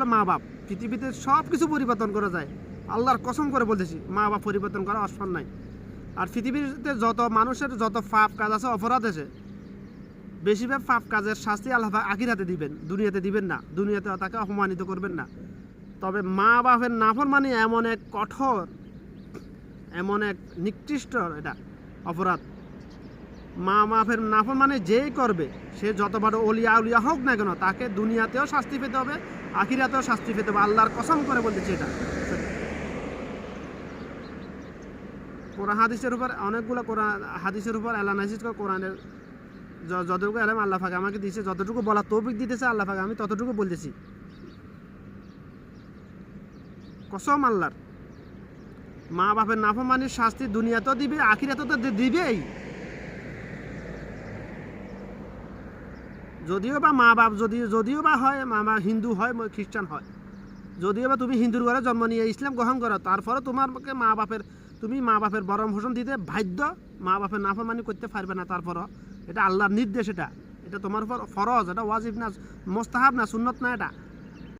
হলো মা বাপ। পৃথিবীতে সব কিছু পরিবর্তন করা যায়। আল্লাহর কসম করে বলতেছি, মা বাপ পরিবর্তন করা অসম্ভব নাই। আর পৃথিবীতে যত মানুষের যত পাপ কাজ আছে, অপরাধ আছে, বেশিরভাগ পাপ কাজের শাস্তি আল্লাহ আখিরাতে দিবেন। দুনিয়াতে দিবেন না। দুনিয়াতে তাকে অপমানিত করবেন না। তবে মা বাপের নাফরমানি এমন এক কঠোর, এমন এক নিকৃষ্ট এটা অপরাধ। মা বাপের নাফরমানি যেই করবে, সে যত বড় অলিয়া উলিয়া হোক না কেন, তাকে দুনিয়াতেও শাস্তি পেতে হবে, আখিরাতেও শাস্তি পেতে হবে। আল্লাহর কসম করে বলতেছি এটা। কোরআন হাদিসের উপর অনেকগুলো কোরআন, হাদিসের উপর অ্যালানাইসিস করে কোরআনের যতটুকু এলাম আল্লাহ ফাঁকে আমাকে দিয়েছে, যতটুকু বলা তৌফিক দিতেছে আল্লাহ ফাঁকে আমি ততটুকু বলতেছি। কসম আল্লাহর। মা বাপের নাফরমানির শাস্তি দুনিয়াতেও দিবে, আখিরাতেও তো দিবেই। যদিও বা মা বাপ যদি, যদিও বা হয়, মা হিন্দু হয়, মই খ্রিস্টান হয়। যদিও বা তুমি হিন্দুর ঘরে জন্ম নিয়ে ইসলাম গ্রহণ করো তারপরে তোমাকে মা বাপের তুমি মা বাপের বরম ভোষণ দিতে বাধ্য, মা বাপের নাফরমানি করতে পারবে না তারপরও এটা আল্লাহর নির্দেশ এটা। এটা তোমার উপর ফরজ এটা ওয়াজিব না, মোস্তাহাব না, সুন্নত না এটা।